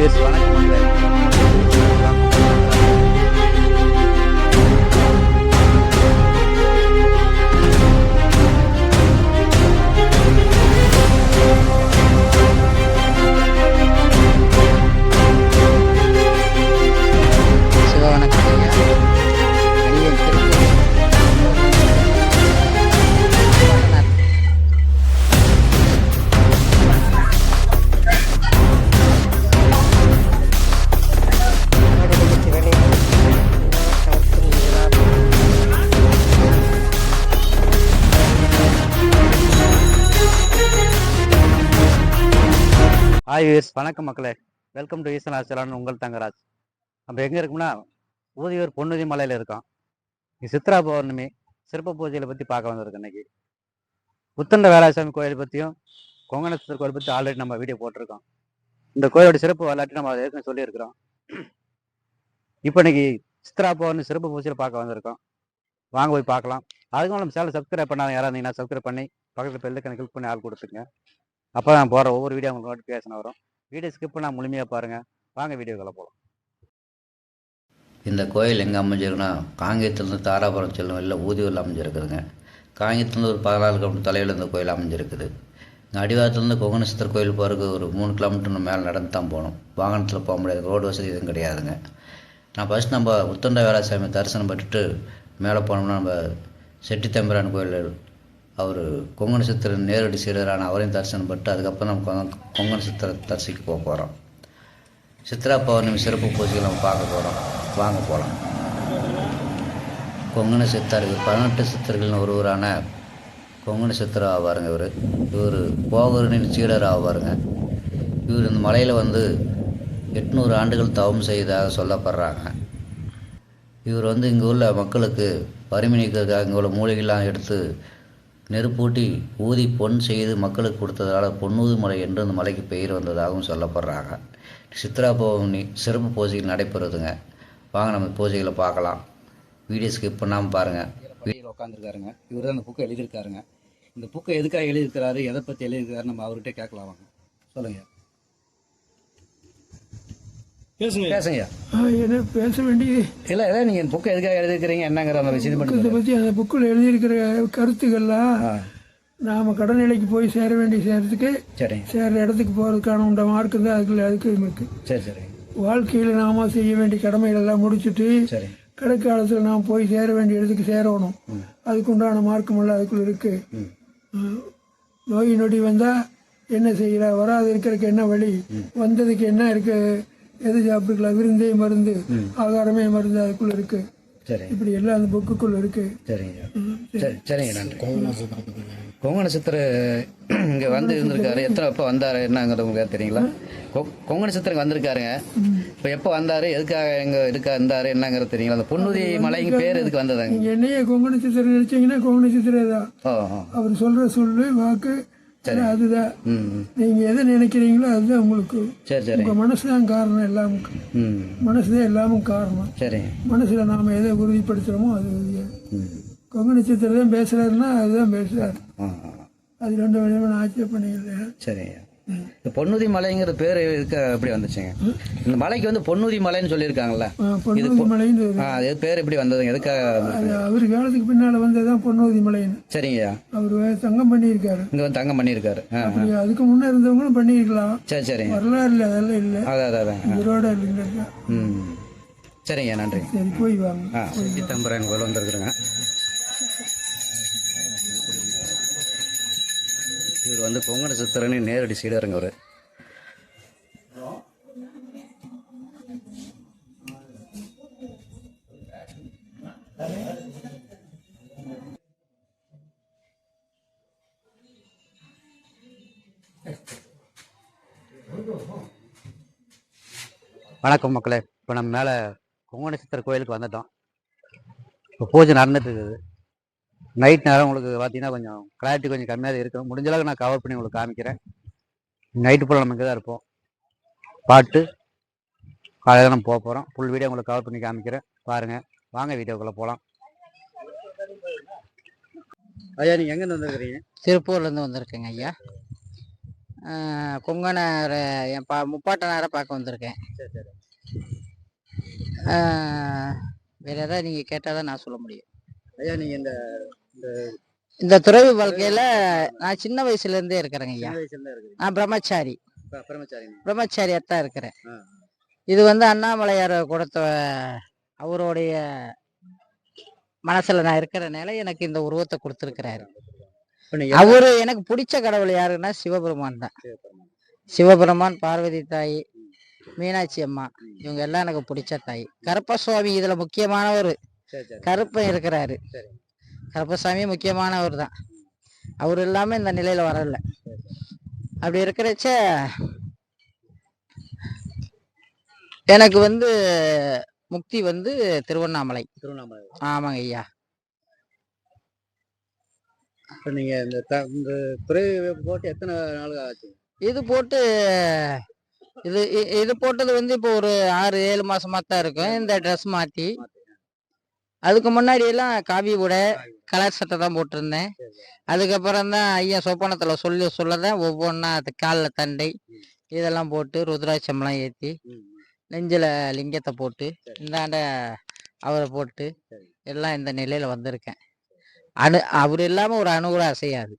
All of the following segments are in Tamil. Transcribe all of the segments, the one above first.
வியூஸ் வணக்கம் ஹாய் வியூஸ் வணக்கம் மக்களே. வெல்கம் டு ஈசன் ஆசலான் உங்கள் தங்கராஜ். நம்ம எங்கே இருக்கோம்னா ஊதியூர் பொன்னுதி மலையில் இருக்கோம் இங்க சித்ரா பௌர்ணமி சிறப்பு பூஜையில் பற்றி பார்க்க வந்திருக்கோம் இன்னைக்கு. உத்தண்ட வேலாசாமி கோயில் பற்றியும் கொங்கணேஸ்வரர் கோயில் பற்றி ஆல்ரெடி நம்ம வீடியோ போட்டிருக்கோம். இந்த கோயிலோட சிறப்பு வரலாற்று நம்ம ஏற்கனவே சொல்லியிருக்கிறோம். இப்போ இன்னைக்கு சித்ரா பௌர்ணமி சிறப்பு பூஜையில் பார்க்க வந்திருக்கோம். வாங்க போய் பார்க்கலாம். அதுக்கும் நம்ம சேனல் சப்ஸ்கிரைப் பண்ணாத யாராவது இருந்தீங்கன்னா சப்ஸ்கிரைப் பண்ணி பக்கத்தில் பெல்லுக்கு கிளிக் பண்ணி ஆள் கொடுத்துங்க அப்போ நான் போகிற ஒவ்வொரு வீடியோ உங்களுக்கு நோட்டிஃபிகேஷன் வரும். வீடியோ ஸ்கிப் பண்ணால் முழுமையாக பாருங்கள் வாங்க வீடியோக்களை போகலாம் இந்த கோயில் எங்கே அமைஞ்சிருக்குன்னா காங்கேயத்துலேருந்து தாராபுரம் செல்லும் வழியில் ஊதியூரில் அமைஞ்சிருக்குதுங்க. காங்கேயத்துலேருந்து ஒரு பதினாலு கிலோமீட்டர் தொலைவில் இந்த கோயில் அமைஞ்சிருக்குது. இங்கே அடிவாரத்துலேருந்து கொங்கணேஸ்வரர் கோயில் போகிறதுக்கு ஒரு மூணு கிலோமீட்டர் மேலே நடந்து தான் போகணும். வாகனத்தில் போக முடியாது. ரோடு வசதி எதுவும் கிடையாதுங்க. நான் ஃபஸ்ட் நம்ம உத்தண்ட வேளாசாமி தரிசனம் பண்ணிட்டு மேலே போனோம்னா நம்ம செட்டித்தம்பிரான் கோயில் அவர் கொங்கண சித்திரன் நேரடி சீடரான அவரையும் தரிசனம் பட்டு அதுக்கப்புறம் நம்ம கொங்கண சித்திர தரிசிக்க போக போகிறோம் சித்ரா பௌர்ணமி சிறப்பு பூஜைகள் நம்ம பார்க்க போகிறோம் வாங்க போகலாம் கொங்கண சித்தர்கள் பதினெட்டு சித்தர்கள்னு ஒருவரான கொங்கண சித்தர் ஆவாருங்க இவர். இவர் போகரனின் சீடர் ஆவாருங்க. இவர் இந்த மலையில் வந்து எட்நூறு ஆண்டுகள் தவம் செய்ததாக சொல்லப்படுறாங்க. இவர் வந்து இங்கே உள்ள மக்களுக்கு வறுமை நீக்கிறதுக்காக இங்கே உள்ள மூலிகைலாம் எடுத்து நெருப்பூட்டி ஊதி பொன் செய்து மக்களுக்கு கொடுத்ததால் பொன்னூது மலை என்று அந்த மலைக்கு பெயர் வந்ததாகவும் சொல்லப்படுறாங்க. சித்ரா பௌர்ணமி சிறப்பு பூஜைகள் நடைபெறுதுங்க. வாங்க நம்ம பூஜைகளை பார்க்கலாம். வீடியோ ஸ்கிப் பண்ணாமல் பாருங்கள் வீடியோவில் உட்காந்துருக்காருங்க இவர் தான் அந்த புக்கை எழுதியிருக்காருங்க. இந்த புக்கை எதுக்காக எழுதியிருக்கிறாரு எதை பற்றி எழுதியிருக்காரு நம்ம அவர்கிட்ட கேட்கலாம் வாங்க. சொல்லுங்கள் பேசுங்க. பேசுங்க. ஆ, என்ன பேச வேண்டியது? இல்லை இல்லை நீங்கள் புக்கை எதுக்காக எழுதியிருக்கிறீங்க? என்னங்கிற அந்த விஷயம் இதை மட்டும் பற்றி அந்த புக்கில் எழுதியிருக்கிற கருத்துக்கள்லாம் நாம் கடைநிலைக்கு போய் சேர வேண்டிய சேரத்துக்கு சரிங்க சேர இடத்துக்கு போகிறதுக்கான உண்ட மார்க்கு தான் அதுக்குள்ள அதுக்கு இருக்கு. சரி சரிங்க வாழ்க்கையில் நாம செய்ய வேண்டிய கடமைகள் எல்லாம் முடிச்சுட்டு சரிங்க கடைக்காலத்தில் நாம் போய் சேர வேண்டிய இடத்துக்கு சேரணும். அதுக்கு உண்டான மார்க்கம் எல்லாம் அதுக்குள்ள இருக்கு. நோய் நொடி வந்தால் என்ன செய்யலாம் வராது இருக்கிறதுக்கு என்ன வழி? வந்ததுக்கு என்ன இருக்கு? எது சாப்பிட்டுக்கலாம்? விருந்தே மருந்து. ஆகாரமே மருந்து அதுக்குள்ள இருக்கு. சரிங்க இப்படி எல்லாம் அந்த புக்குக்குள்ள இருக்கு. சரிங்க. சரி. சரிங்க நன்றி. கொங்கண சித்தர் இங்கே வந்து இருந்திருக்காரு. எத்தனை எப்போ வந்தார்? என்னங்கிறது உங்களுக்கு தெரியுங்களா? கொங்கண சித்தருக்கு வந்திருக்காருங்க. இப்போ எப்போ வந்தார்? எதுக்காக எங்கே இருக்கா இருந்தார்? என்னங்கிறது தெரியுங்களா? அந்த பொன்னுதி மலைங்க பேர் எதுக்கு வந்ததாங்க என்னைய கொங்கண சித்திரை நினைச்சீங்கன்னா கொங்கண சித்திரை தான் அவர் சொல்ற சொல்லு வாக்கு அதுதான். ம் ம். நீங்க எதை நினைக்கிறீங்களோ அதுதான் உங்களுக்கு. சரி சரி. உங்க மனசுதான் காரணம் எல்லாமும் ம். மனசுதான் எல்லாமும் காரணம். சரிங்க மனசுல நாம எதை உறுதிப்படுத்துறோமோ அது உறுதியா. ம். கொங்கண சித்திரை தான் பேசுறாருன்னா அதுதான் ஆ. அது ரெண்டு விதமான ஆட்சேபம் பண்ணிக்கல சரிங்க இந்த பொன்னுதி மலைங்கிற பேர் எதுக்கு எப்படி வந்துச்சுங்க? இந்த மலைக்கு வந்து பொன்னுதி மலைன்னு சொல்லியிருக்காங்கல்ல. அது பேர் எப்படி வந்ததுங்க எதுக்காக அவர் காலத்துக்கு பின்னால வந்ததுதான் பொன்னூதி மலைன்னு. சரிங்கய்யா அவர் தங்கம் பண்ணியிருக்காரு. இங்கே வந்து தங்கம் பண்ணியிருக்காரு. அதுக்கு முன்னே இருந்தவங்களும் பண்ணியிருக்கலாம். சரி சரிங்க. வரலாறு இல்லை அதெல்லாம் இல்லை. அதான் அதான். இவரோட. ம். சரிங்க நன்றி. சரி போய் வாங்க. ஆ. கோயில் வந்திருக்குறேங்க இவர் வந்து பொங்கன சித்திரன்னு நேரடி சீடருங்க அவர். வணக்கம் மக்களே. இப்போ நம்ம மேலே கொங்கண சித்தர் கோயிலுக்கு வந்துட்டோம். இப்போ பூஜை நடந்துட்டு இருக்குது. நைட் நேரம் உங்களுக்கு பார்த்தீங்கன்னா கொஞ்சம் கிளாரிட்டி கொஞ்சம் கம்மியாக தான் இருக்கும் முடிஞ்ச அளவுக்கு நான் கவர் பண்ணி உங்களுக்கு காமிக்கிறேன். நைட்டு நம்ம இங்கே தான் இருப்போம். பாட்டு காலையில் நம்ம போக போகிறோம் ஃபுல் வீடியோ உங்களுக்கு கவர் பண்ணி காமிக்கிறேன். பாருங்கள் வாங்க வீடியோக்குள்ளே போகலாம் ஐயா நீங்கள் எங்கேருந்து வந்துருக்கிறீங்க? திருப்பூர்லேருந்து வந்திருக்கேங்க ஐயா. ஆஹ் கொங்கணரை என் பா முப்பாட்டனாரை பார்க்க வந்திருக்கேன். சரி சரி. ஆஹ் வேற ஏதாவது நீங்கள் கேட்டால் தான் நான் சொல்ல முடியும். ஐயா நீங்க இந்த இந்த துறவி வாழ்க்கையில் நான் சின்ன இருக்கிறேங்க ஐயா. வயசுல இருந்து இருக்குது நான் பிரம்மச்சாரி. பிரம்மச்சாரி பிரம்மச்சாரியாக தான் இருக்கிறேன். இது வந்து அண்ணாமலையார் கொடுத்த அவருடைய மனசுல நான் இருக்கிறனால எனக்கு இந்த உருவத்தை கொடுத்துருக்கிறாரு. அவரு எனக்கு பிடிச்ச கடவுள் யாருன்னா சிவபெருமான் தான். சிவபெருமான். பார்வதி தாய் மீனாட்சி அம்மா இவங்க எல்லாம் எனக்கு பிடிச்ச தாய். கருப்பசுவாமி இதுல முக்கியமானவர். கருப்பன் இருக்கிறாரு. கருப்பசாமி முக்கியமானவர் தான் அவர் இல்லாம இந்த நிலையில வரல. அப்படி இருக்கிறச்ச எனக்கு வந்து முக்தி வந்து திருவண்ணாமலை. திருவண்ணாமலை. ஆமாங்க ஐயா. இப்ப நீங்க இந்த த- இந்த துறை போட்டு எத்தனை நாள் ஆச்சு? இது போட்டு இது இது போட்டது வந்து இப்போ ஒரு ஆறு ஏழு மாசமா தான் இருக்கும். இந்த ட்ரெஸ் மாத்தி. அதுக்கு முன்னாடி எல்லாம் காவி உடை. கலர் சட்டை தான் போட்டிருந்தேன். அதுக்கப்புறம் தான் ஐயா சொப்பனத்துல சொல்லி சொல்லதான் ஒவ்வொன்றா அது காலில் தண்டை இதெல்லாம் போட்டு ருத்ராட்சம்லாம் ஏற்றி நெஞ்சில லிங்கத்தை போட்டு. இந்தாண்ட அவரை போட்டு. எல்லாம் இந்த நிலையில வந்திருக்கேன். அணு அவர் இல்லாம ஒரு அணு கூட அசையாது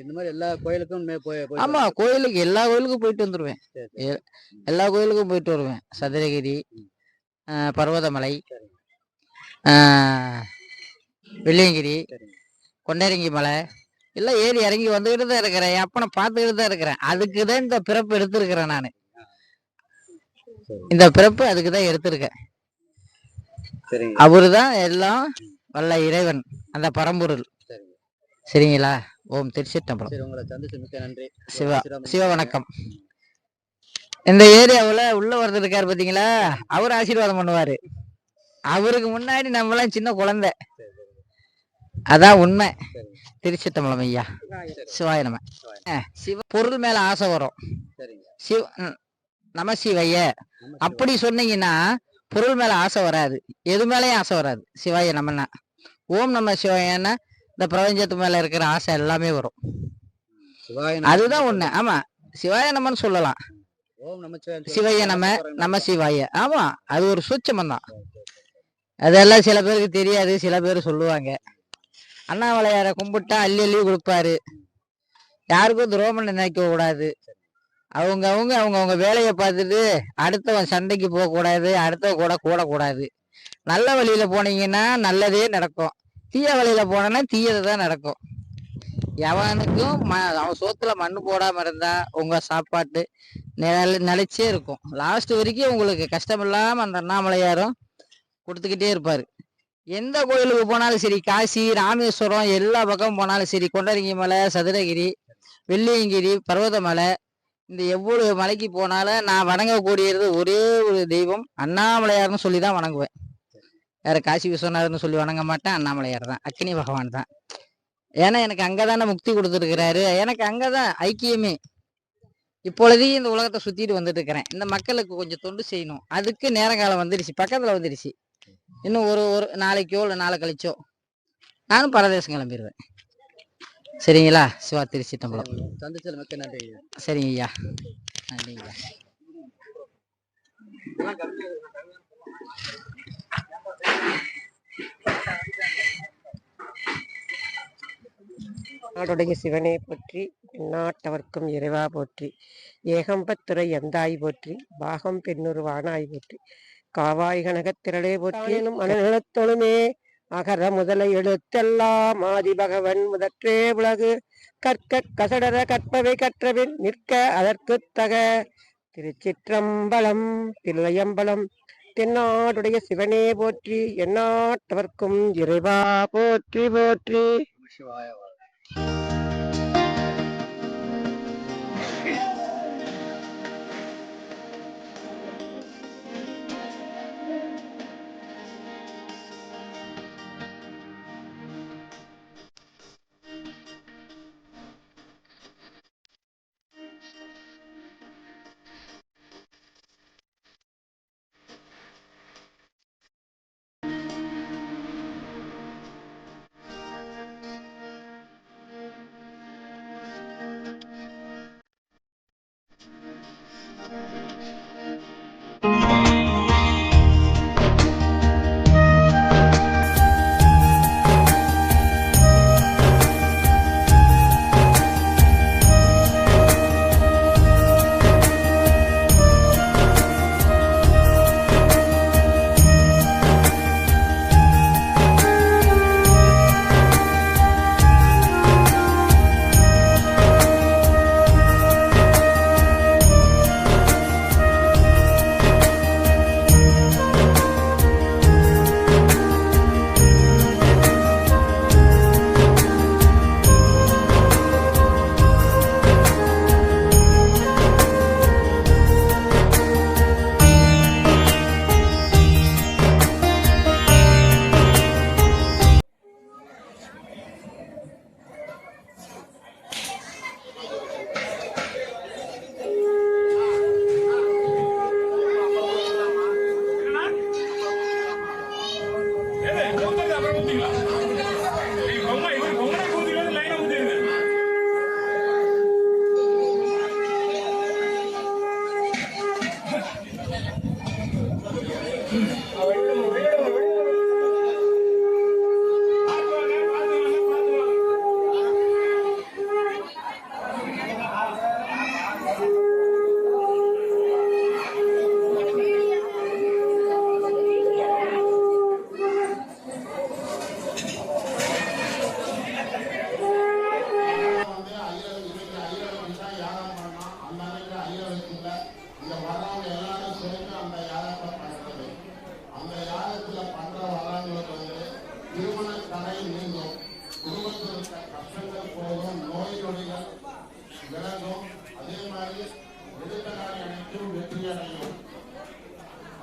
இந்த மாதிரி எல்லா கோயிலுக்கும் ஆமா கோயிலுக்கு எல்லா கோயிலுக்கும் போயிட்டு வந்துருவேன். எல்லா கோயிலுக்கும் போயிட்டு வருவேன். சதுரகிரி பர்வதமலை வெள்ளியங்கிரி. கொண்டரங்கி மலை எல்லாம் ஏறி இறங்கி வந்துகிட்டு தான் இருக்கிறேன். என் அப்பனை பார்த்துக்கிட்டு தான் இருக்கிறேன். அதுக்கு தான் இந்த பிறப்பு எடுத்திருக்கிறேன் நான். இந்த பிறப்பு அதுக்கு தான் எடுத்திருக்கேன். அவரு தான் எல்லாம் வல்ல இறைவன் அந்த பரம்பொருள். சரிங்க. சரிங்களா? ஓம் திருச்சிட்டம்பலம் உங்களை சந்திச்சு மிக்க நன்றி. சிவா சிவ வணக்கம். இந்த ஏரியாவுல உள்ள ஒருத்தர் இருக்காரு பாத்தீங்களா? அவர் ஆசீர்வாதம் பண்ணுவாரு. அவருக்கு முன்னாடி நம்மளாம் சின்ன குழந்தை. அதான் உண்மை. திருச்சிட்டம்பலம் ஐயா சிவாய நம. அஹ், சிவ பொருள் மேல ஆசை வரும். சிவ நம சிவைய. நம்ம அப்படி சொன்னீங்கன்னா பொருள் மேல ஆசை வராது. எது மேலயும் ஆசை வராது. சிவாய நமன்னா. ஓம் நம சிவாயன்னா இந்த பிரபஞ்சத்து மேல இருக்கிற ஆசை எல்லாமே வரும். அதுதான் ஒண்ணு ஆமா. சிவாய நமன்னு சொல்லலாம். சிவைய நம நம சிவாய. ஆமா. அது ஒரு சூட்சமம் தான். அதெல்லாம் சில பேருக்கு தெரியாது. சில பேர் சொல்லுவாங்க. அண்ணாமலையாரை கும்பிட்டா அள்ளி அள்ளி கொடுப்பாரு. யாருக்கும் துரோகம் நினைக்க கூடாது. அவங்க அவங்க அவங்க அவங்க வேலையை பார்த்துட்டு அடுத்தவன் சண்டைக்கு போகக்கூடாது அடுத்தவன் கூட கூடக்கூடாது. நல்ல வழியில் போனீங்கன்னா நல்லதே நடக்கும். தீய வழியில் போனேன்னா தீயது தான் நடக்கும். எவனுக்கும் ம அவன் சோத்துல மண் போடாமல் இருந்தா உங்கள் சாப்பாட்டு நில நிலைச்சே இருக்கும். லாஸ்ட் வரைக்கும் உங்களுக்கு கஷ்டம் அந்த அண்ணாமலையாரும் கொடுத்துக்கிட்டே இருப்பார். எந்த கோயிலுக்கு போனாலும் சரி காசி ராமேஸ்வரம் எல்லா பக்கமும் போனாலும் சரி கொண்டரங்கி மலை சதுரகிரி வெள்ளியங்கிரி பர்வதமலை இந்த எவ்வளவு மலைக்கு போனாலும் நான் வணங்கக்கூடியது ஒரே ஒரு தெய்வம் அண்ணாமலையார்னு சொல்லி தான் வணங்குவேன். வேற காசி விஸ்வநாதர்னு சொல்லி வணங்க மாட்டேன் அண்ணாமலையார் தான் அக்னி பகவான் தான். ஏன்னா எனக்கு அங்கே தானே முக்தி கொடுத்துருக்கிறாரு. எனக்கு அங்கே தான் ஐக்கியமே. இப்பொழுதையும் இந்த உலகத்தை சுற்றிட்டு வந்துட்டு இருக்கிறேன். இந்த மக்களுக்கு கொஞ்சம் தொண்டு செய்யணும். அதுக்கு நேரங்காலம் வந்துடுச்சு பக்கத்தில் வந்துடுச்சு. இன்னும் ஒரு ஒரு நாளைக்கோ இல்லை நாளை கழிச்சோ நானும் பரதேசம் கிளம்பிடுவேன் சரிங்களா? சிவா திருச்சிட்டம்பலம். சந்திச்சது மிக்க நன்றி. சரிங்க ஐயா. நன்றிங்க ஐயா. நாடுடைய சிவனே போற்றி நாட்டவர்க்கும் இறைவா போற்றி ஏகம்பத்துறை எந்தாய் போற்றி பாகம் பெண்ணுரு வானாய் போற்றி. காவாய் கனகத் திரளே போற்றி எனும் மனநிலத்தொழுமே அகர முதல எழுத்தெல்லாம் ஆதி பகவன் முதற்றே உலகு. கற்க கசடர கற்பவை கற்றபின் நிற்க அதற்குத் தக. திருச்சிற்றம்பலம் தில்லையம்பலம் தென்னாடுடைய சிவனே போற்றி எந்நாட்டவர்க்கும் இறைவா போற்றி போற்றி. சிவாய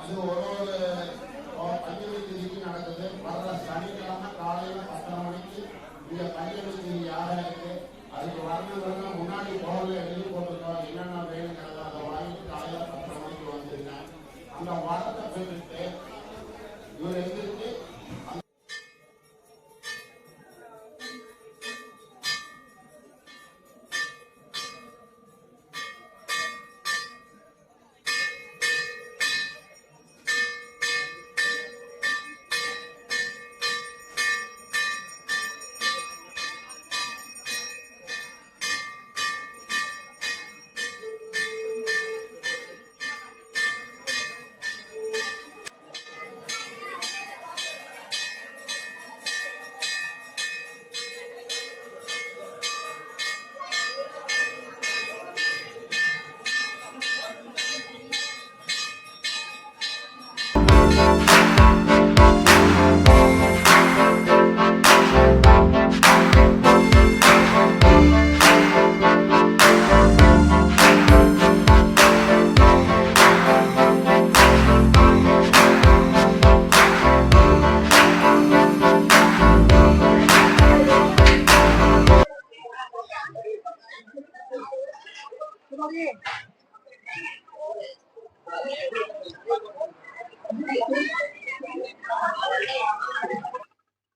அது ஒரு ஒரு பஞ்சமி தேதிக்கு நடக்குது வர்ற சனிக்கிழமை காலையில் பத்தரை மணிக்கு இந்த பஞ்சமி தேதி வரணும்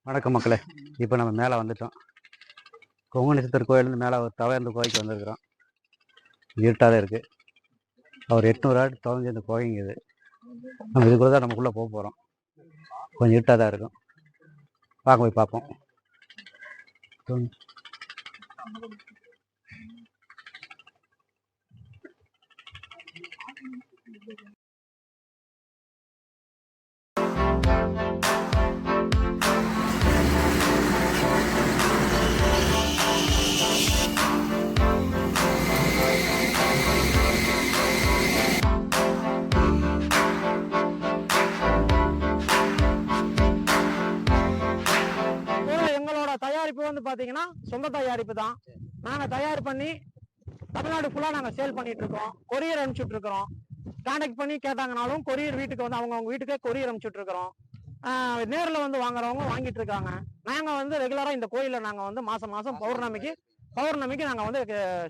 வணக்கம் மக்களே. இப்போ நம்ம மேலே வந்துட்டோம். கொங்கணி கோயிலேருந்து மேலே தவையந்த கோயிலுக்கு வந்திருக்கிறோம். இருட்டாக தான் இருக்குது அவர் எட்நூறு ஆடு தொலைஞ்சி அந்த கோயிங்க இது. நம்ம இதுக்குள்ள தான் நமக்குள்ளே போக போகிறோம் கொஞ்சம் இருட்டாக தான் இருக்கும். பார்க்க போய் பார்ப்போம். தயாரிப்பு வந்து பாத்தீங்கன்னா சொந்த தயாரிப்பு தான். நாங்க தயார் பண்ணி தமிழ்நாடு ஃபுல்லா நாங்க சேல் பண்ணிட்டு இருக்கோம். கொரியர் அனுப்பிச்சுட்டு இருக்கிறோம். கான்டாக்ட் பண்ணி கேட்டாங்கனாலும் கொரியர் வீட்டுக்கு வந்து அவங்க அவங்க வீட்டுக்கே கொரியர் அனுப்பிச்சுட்டு இருக்கிறோம் நேர்ல வந்து வாங்குறவங்க வாங்கிட்டு இருக்காங்க நாங்க வந்து ரெகுலரா இந்த கோயில்ல நாங்க வந்து மாசம் மாசம் பௌர்ணமிக்கு பௌர்ணமிக்கு நாங்க வந்து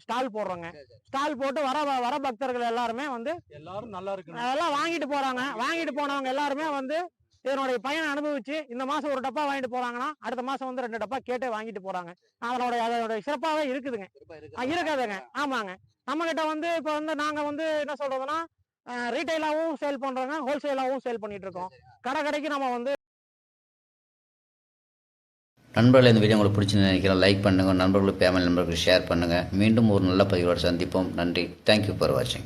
ஸ்டால் போடுறோங்க. ஸ்டால் போட்டு வர வர பக்தர்கள் எல்லாருமே வந்து எல்லாரும் நல்லா இருக்கணும். அதெல்லாம் வாங்கிட்டு போறாங்க. வாங்கிட்டு போனவங்க எல்லாருமே வந்து இதனுடைய பயனை அனுபவிச்சு இந்த மாசம் ஒரு டப்பா வாங்கிட்டு போறாங்கன்னா அடுத்த மாசம் வந்து ரெண்டு டப்பா கேட்டே வாங்கிட்டு போறாங்க. அதனுடைய அதனுடைய சிறப்பாவே இருக்குதுங்க. இருக்காதுங்க. ஆமாங்க. நம்ம கிட்ட வந்து இப்ப வந்து நாங்க வந்து என்ன சொல்றதுன்னா ரீட்டைலாவும் சேல் பண்றோங்க ஹோல்சேலாவும் சேல் பண்ணிட்டு இருக்கோம் கடை கடைக்கு நம்ம வந்து நண்பர்களே இந்த வீடியோ உங்களுக்கு பிடிச்சிருந்து நினைக்கிறேன். லைக் பண்ணுங்கள் நண்பர்களுக்கு ஃபேமிலி நண்பர்களுக்கு ஷேர் பண்ணுங்கள் மீண்டும் ஒரு நல்ல பதிவோடு சந்திப்போம். நன்றி. தேங்க்யூ ஃபார் வாட்சிங்